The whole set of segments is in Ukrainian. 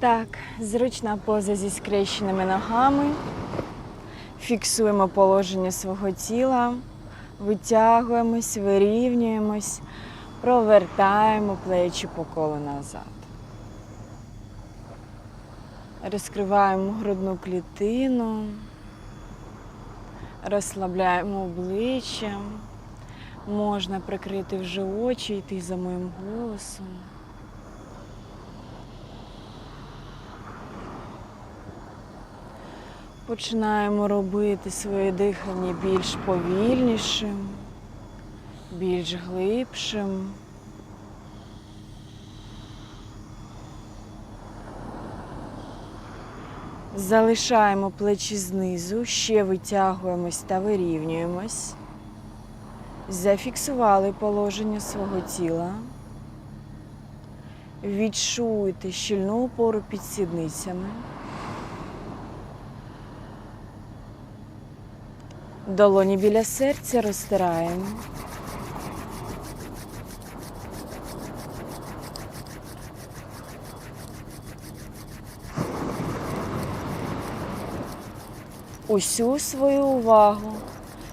Так, зручна поза зі скрещеними ногами. Фіксуємо положення свого тіла, витягуємось, вирівнюємось, провертаємо плечі по колу назад. Розкриваємо грудну клітину, розслабляємо обличчя. Можна прикрити вже очі, йти за моїм голосом. Починаємо робити своє дихання більш повільнішим, більш глибшим. Залишаємо плечі знизу, ще витягуємось та вирівнюємось. Зафіксували положення свого тіла. Відчуйте щільну опору під сідницями. Долоні біля серця розтираємо. Усю свою увагу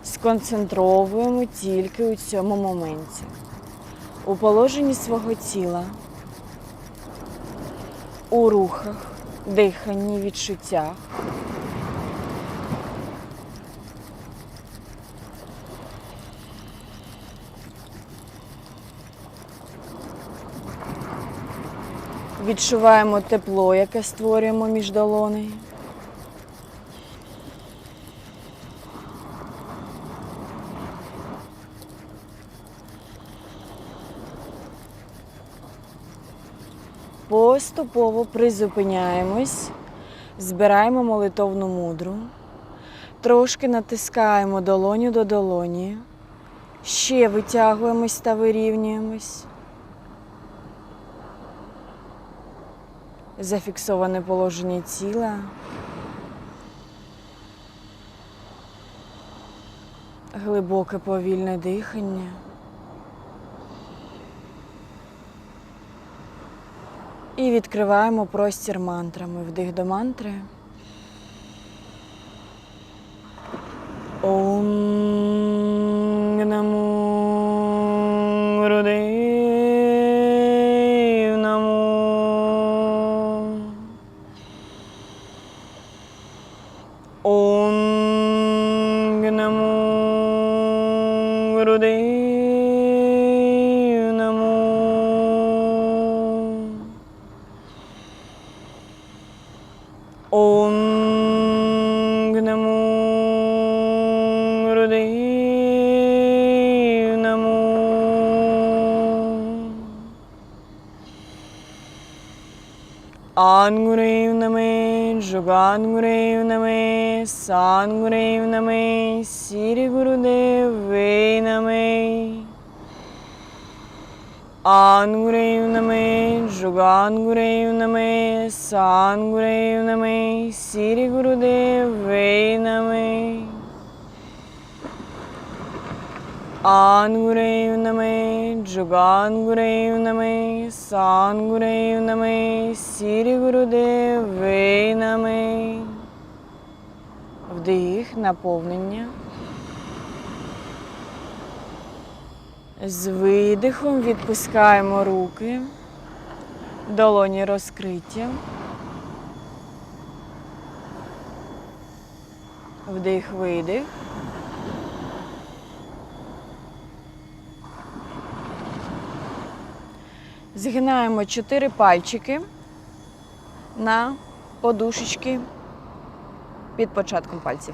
сконцентровуємо тільки у цьому моменті, у положенні свого тіла, у рухах, диханні, відчуттях. Відчуваємо тепло, яке створюємо між долонею. Поступово призупиняємось, збираємо молитовну мудру, трошки натискаємо долоню до долоні, ще витягуємось та вирівнюємось. Зафіксоване положення тіла. Глибоке повільне дихання. І відкриваємо простір мантрами. Вдих до мантри. Ом Ангурев Наме, Джугангурев Наме, Сангурев Наме, Сири Гурудев наме, Джугангурев наме, Сангурев наме, Сири Гурудев Вей наме. Вдих, наповнення. З видихом відпускаємо руки, долоні розкриті. Вдих, видих. Згинаємо чотири пальчики на подушечки під початком пальців.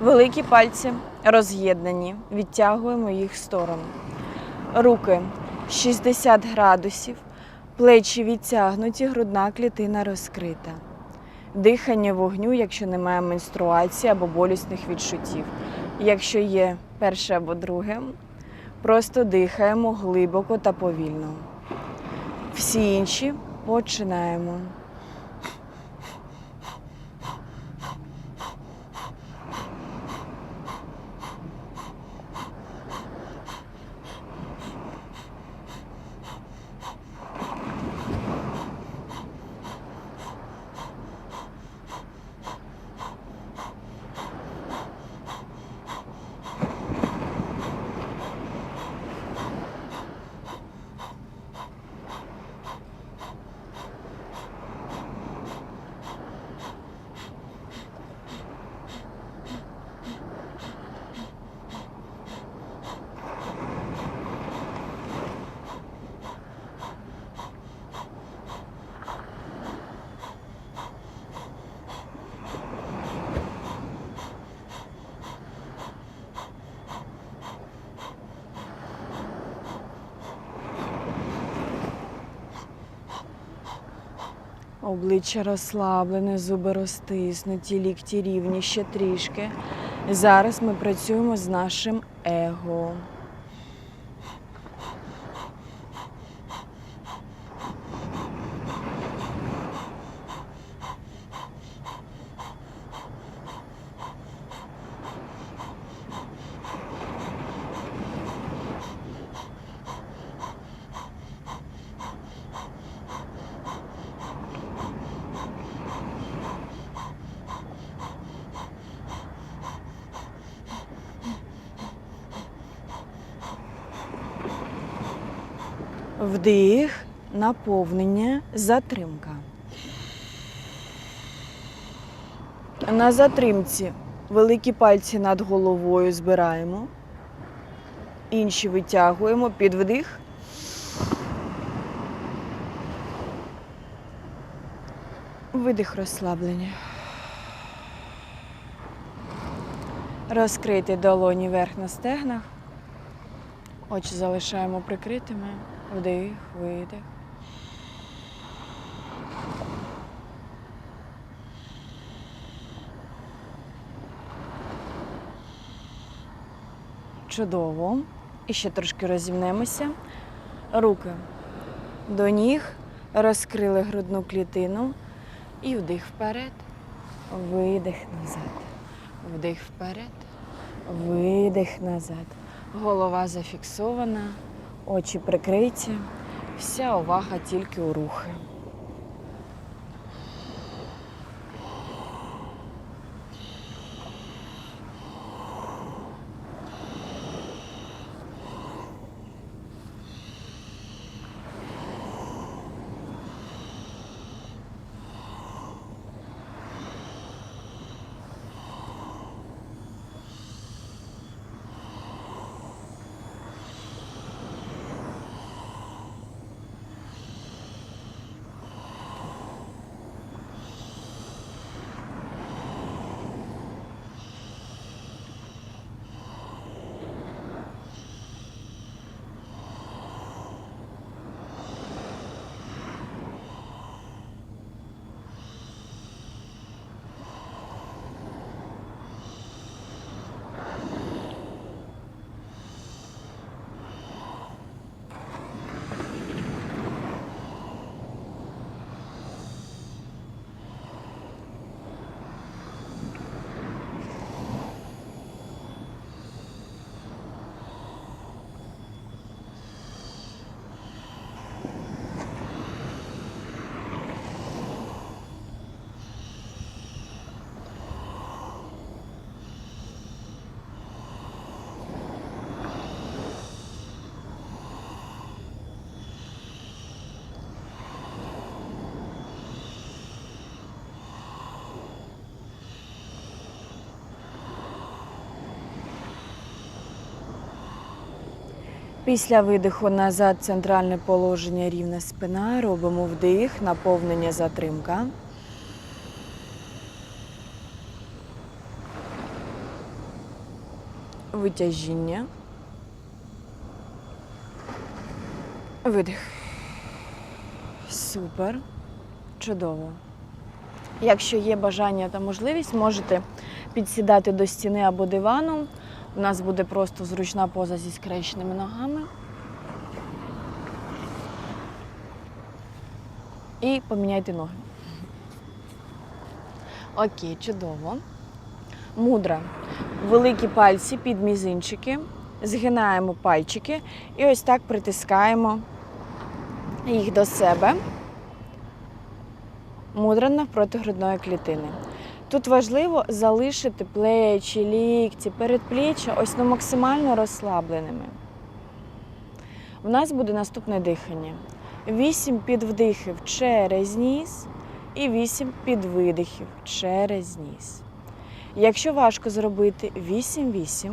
Великі пальці роз'єднані, відтягуємо їх в сторону. Руки 60 градусів, плечі відтягнуті, грудна клітина розкрита. Дихання вогню, якщо немає менструації або болісних відчуттів. Якщо є перше або друге, просто дихаємо глибоко та повільно. Всі інші починаємо. Обличчя розслаблене, зуби розтиснуті, лікті рівні ще трішки. Зараз ми працюємо з нашим его. Вдих, наповнення, затримка. На затримці великі пальці над головою збираємо. Інші витягуємо під вдих. Видих розслаблення. Розкрити долоні вверх на стегнах. Очі залишаємо прикритими. Вдих, видих. Чудово. І ще трошки розімнемося. Руки до ніг, розкрили грудну клітину. І вдих вперед, видих назад. Вдих вперед, видих назад. Голова зафіксована, очі прикриті. Вся увага тільки у рухи. Після видиху назад центральне положення рівна спина. Робимо вдих, наповнення затримка. Витяжіння. Видих. Супер. Чудово. Якщо є бажання та можливість, можете підсідати до стіни або дивану. У нас буде просто зручна поза зі скрещеними ногами. І поміняйте ноги. Окей, чудово. Мудра. Великі пальці під мізинчики. Згинаємо пальчики і ось так притискаємо їх до себе. Мудра навпроти грудної клітини. Тут важливо залишити плечі, лікті, передпліччя ось ну, максимально розслабленими. У нас буде наступне дихання. Вісім підвдихів через ніс і вісім підвидихів через ніс. Якщо важко зробити 8-8,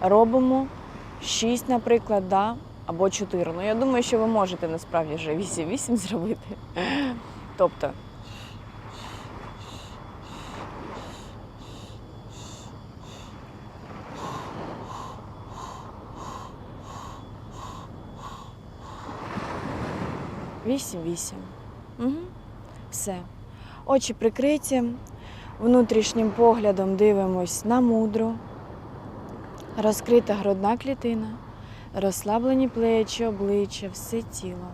робимо 6, наприклад, да, або 4. Ну, я думаю, що ви можете насправді вже 8-8 зробити. Тобто Вісім, вісім. Угу. Все. Очі прикриті, внутрішнім поглядом дивимось на мудру, розкрита грудна клітина, розслаблені плечі, обличчя, все тіло.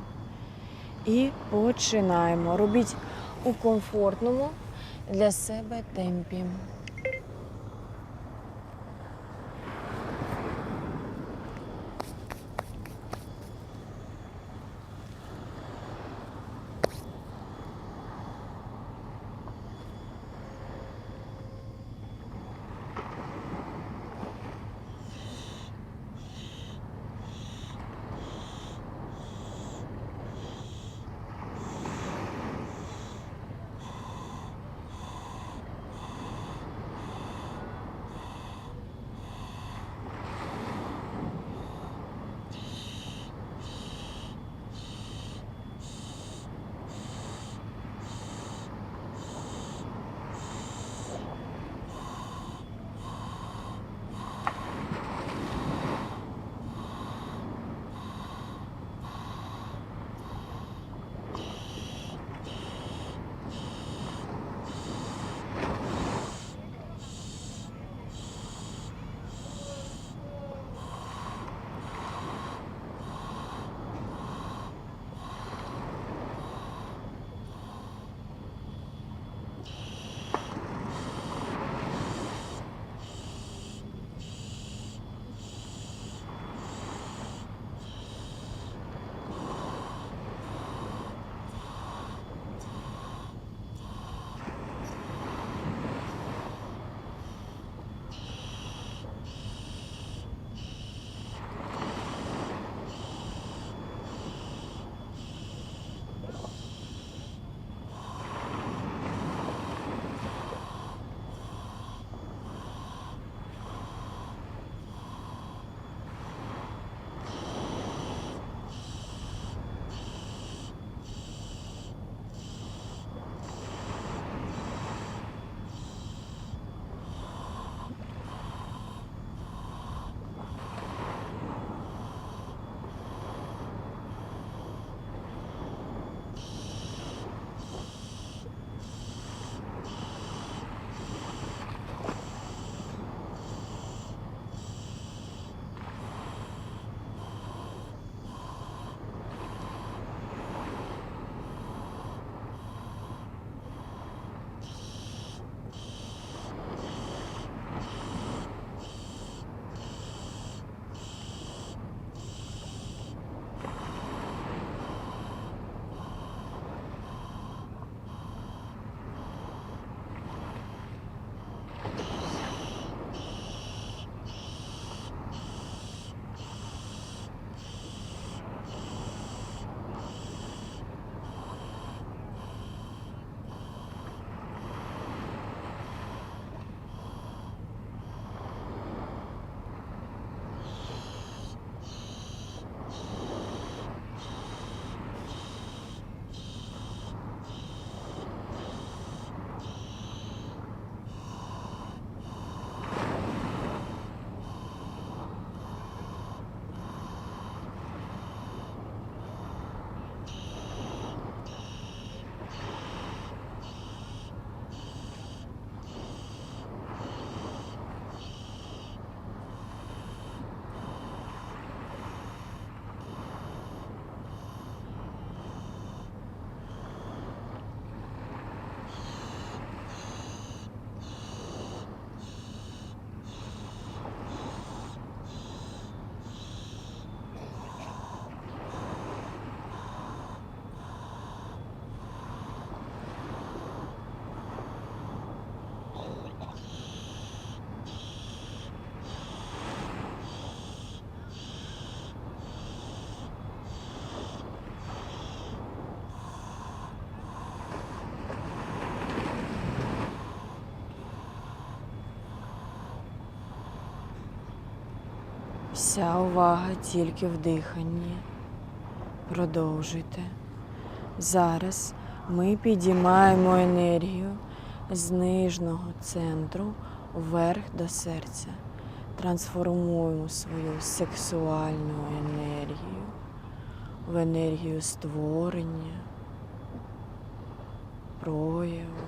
І починаємо. Робіть у комфортному для себе темпі. Вся увага тільки в диханні. Продовжуйте. Зараз ми підіймаємо енергію з нижнього центру вверх до серця. Трансформуємо свою сексуальну енергію в енергію створення, прояву.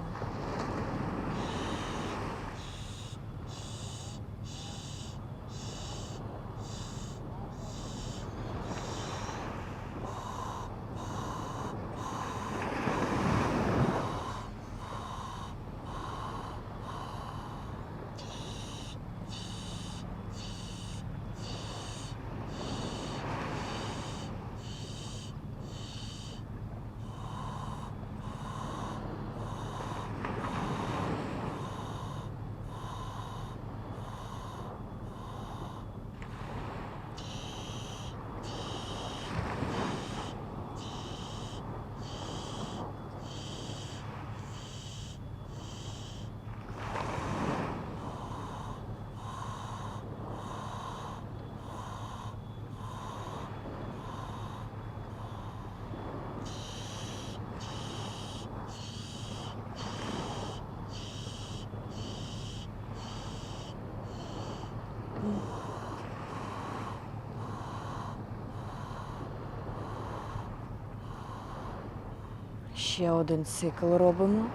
Ще один цикл робимо.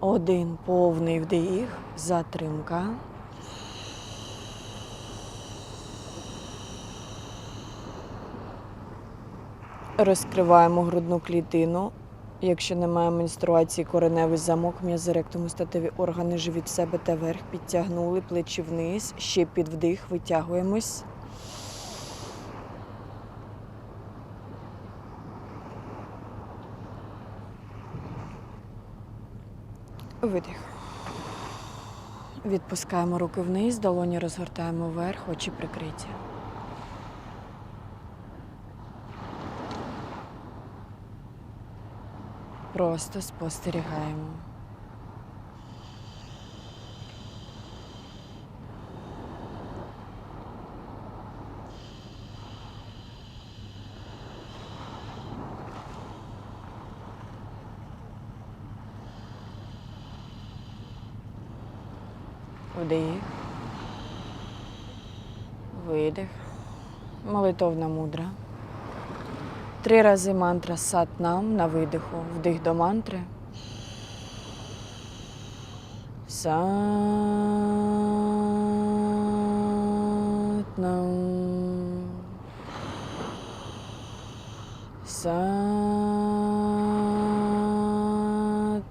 Один повний вдих, затримка. Розкриваємо грудну клітину. Якщо немає менструації, кореневий замок, м'язи ректуму, статеві органи, живіт себе та вверх, підтягнули, плечі вниз, ще під вдих, витягуємось. Видих. Відпускаємо руки вниз, долоні розгортаємо вверх, очі прикриті. Просто спостерігаємо. Вдих. Видих. Молитовна мудра. Три рази мантра сат нам на видиху. Вдих до мантри. Сат нам. Сат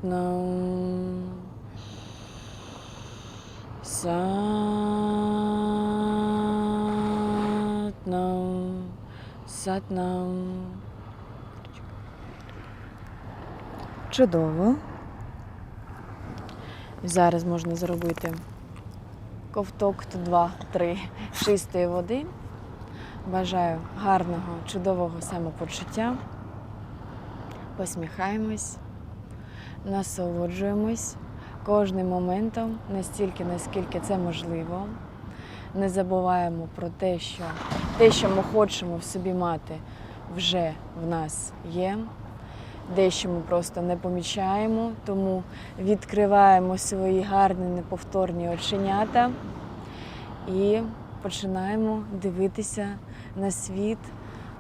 нам. Сат Сат нам. Чудово. Зараз можна зробити ковток 2-3 чистої води. Бажаю гарного, чудового самопочуття. Посміхаємось, насолоджуємось кожним моментом настільки, наскільки це можливо. Не забуваємо про те, що те, що ми хочемо в собі мати, вже в нас є. Дещо ми просто не помічаємо, тому відкриваємо свої гарні неповторні оченята і починаємо дивитися на світ,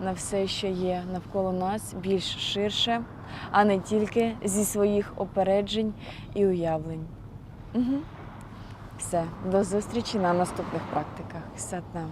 на все, що є навколо нас, більш ширше, а не тільки зі своїх опереджень і уявлень. Угу. Все, до зустрічі на наступних практиках. Сатнам.